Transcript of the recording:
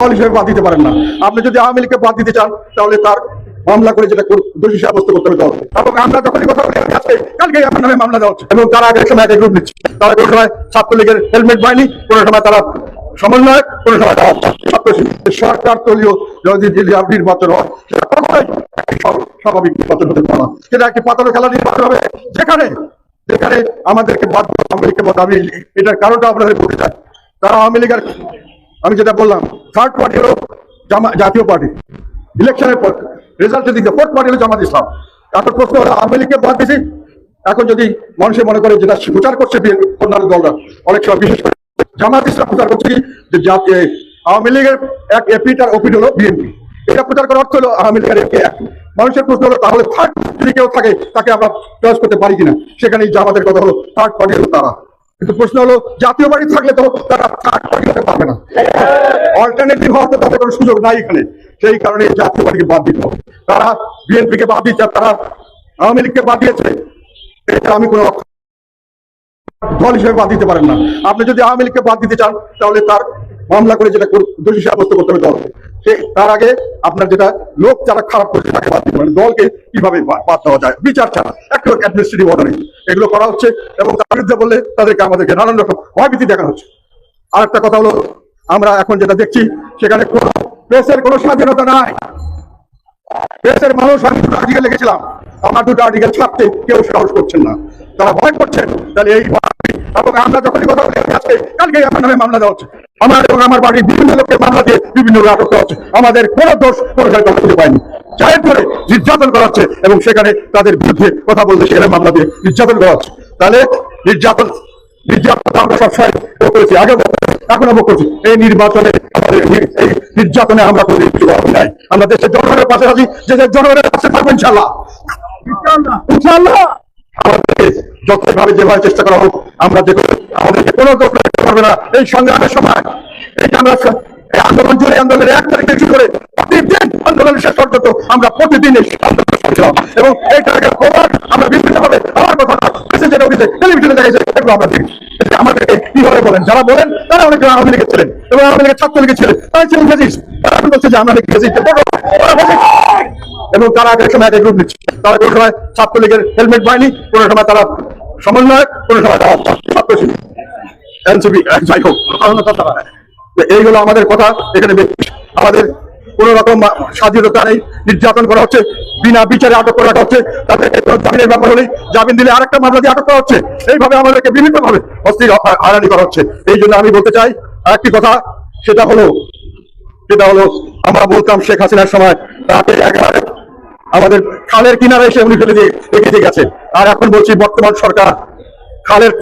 দল হিসেবে বাদ দিতে পারেন না। আপনি যদি আওয়ামী লীগকে বাদ দিতে চান, তাহলে তার মামলা করে যেটা দোষী সাব্যস্ত করতে হবে দল। এবং আমরা যখনই কথা বলি আজকে কালকে আপনার নামে মামলা দেওয়া হচ্ছে। এবং তারা আগের সময় এক গ্রুপ নিচ্ছে। তারা কোনো সময় ছাত্রলীগের হেলমেট বাহিনী কোনো সময় তারা সমন্বয় কোনো সময় তারা সরকার দলীয় যদি নির্বাচন হয়, সেটা স্বাভাবিক- নির্বাচন হতে পারে না। সেটা একটি পাতল খেলা নির্বাচন হবে। যেখানে যেখানে আমাদেরকে বাদ আওয়ামী লীগকে বাদ আমি এটার কারণটা আপনাদের বলতে চাই। তারা আওয়ামী লীগের আমি যেটা বললাম থার্ড পার্টি হলো জাতীয় পার্টি ইলেকশনের পর রেজাল্টের দিকে ফোর্থ পার্টি হলো জামাত ইসলাম। এখন প্রশ্ন হলো, আওয়ামী লীগকে বাদ দিয়েছি। এখন যদি মানুষে মনে করে যেটা প্রচার করছে অন্যান্য দলরা, অনেক সময় বিশেষ করে জামাত ইসলাম প্রচার করছে কি? যে জাতীয়, আওয়ামী লীগের এক এপিটার ওপিট হলো বিএনপি। এটা প্রচার করার অর্থ হলো আওয়ামী লীগের এক। মানুষের প্রশ্ন হলো, তাহলে থার্ড যদি কেউ থাকে, তাকে আমরা চয়েস করতে পারি কিনা? সেখানে জামাতের কথা হলো থার্ড পার্টি হলো তারা। কিন্তু প্রশ্ন হলো, জাতীয় পার্টি থাকলে তো তারা থার্ড পার্টি হতে পারবে না। অল্টারনেটিভ হওয়ার তো তাদের কোনো সুযোগ নাই এখানে। সেই কারণে জাতীয় পার্টিকে বাদ দিতে হবে। তারা বিএনপি কে বাদ দিচ্ছে তারা আওয়ামী লীগকে বাদ দিয়েছে। এটা আমি কোনো দল হিসেবে বাদ দিতে পারেন না। আপনি যদি আওয়ামী লীগকে বাদ দিতে চান, তাহলে তার মামলা করে যেটা দোষী সাব্যস্ত করতে হবে দল সে তার আগে আপনার যেটা লোক যারা খারাপ করছে, তাকে বাদ দিতে পারেন। দলকে কীভাবে বাদ দেওয়া যায়? বিচার ছাড়া। একটু অ্যাডমিনিস্ট্রেটিভ অর্ডারে এগুলো করা হচ্ছে এবং তার বিরুদ্ধে বললে তাদেরকে আমাদেরকে নানান রকম ভয়ভীতি দেখানো হচ্ছে। আর একটা কথা হলো আমরা এখন যেটা দেখছি, সেখানে প্রেসের কোনো স্বাধীনতা নাই। প্রেসের মানুষ আমি দুটো আর্টিকেল লিখেছিলাম। আমার দুটো আর্টিকেল ছাপতে কেউ সাহস করছেন না। তারা ভয় করছেন, তাহলে এই আমরা যখনই কথা বলি আজকে কালকে আমার নামে মামলা দেওয়া হচ্ছে। আমার এবং আমার বাড়ির বিভিন্ন লোকের মামলা দিয়ে বিভিন্ন আটক হচ্ছে। আমাদের কোনো দোষ, কোনো পাইনি চায়ের করে নির্যাতন করা হচ্ছে, এবং সেখানে তাদের বিরুদ্ধে কথা বলতে সেখানে মামলা দিয়ে নির্যাতন করা হচ্ছে। তাহলে নির্যাতন নির্যাতন আমরা সবসময় করেছি আগে এখনও ভোগ করছি এই নির্বাচনে এই নির্যাতনে আমরা নাই আমরা দেশের জনগণের পাশে আছি যে জনগণের পাশে থাকব ইনশাল্লাহ যেভাবে চেষ্টা করা হোক আমরা যে আমাদেরকে কোনো পারবে না এই সংগ্রামের সময় এই আমরা এই আন্দোলন জুড়ে আন্দোলনের এক তারিখ শুরু করে প্রতিদিন আন্দোলনের শেষ পর্যন্ত আমরা প্রতিদিন এই আন্দোলন এবং এইটাকে খবর আমরা বিভিন্ন ভাবে আমার কথা টেলিভিশনে দেখাইছে এগুলো আমরা দেখি এটা যারা বলেন, তারা আওয়ামী ছিলেন এবং আওয়ামী লীগের ছিলেন তারা ছিলেন তারা বলছে যে আমরা এবং তারা সময় গ্রুপ নিচ্ছে। তারা কোনো সময় হেলমেট কোনো সময় তারা সমন্বয় কোনো সময় এনসিপি যাই হোক তো এইগুলো আমাদের কথা। এখানে আমাদের কোন রকম স্বাধীনতা নেই। নির্যাতন করা হচ্ছে। বিনা বিচারে আটক করে হচ্ছে। তাদেরকে কোনো জামিনের ব্যাপার হলেই জামিন দিলে আরেকটা মামলা দিয়ে আটক করা হচ্ছে। এইভাবে আমাদেরকে বিভিন্ন ভাবে অস্থির হারানি করা হচ্ছে। এই জন্য আমি বলতে চাই, আরেকটি কথা, সেটা হলো সেটা হলো আমরা বলতাম শেখ হাসিনার সময় রাতে একেবারে আমাদের খালের কিনারে এসে উনি ফেলে দিয়ে রেখে গেছে আর এখন বলছি বর্তমান সরকার খালের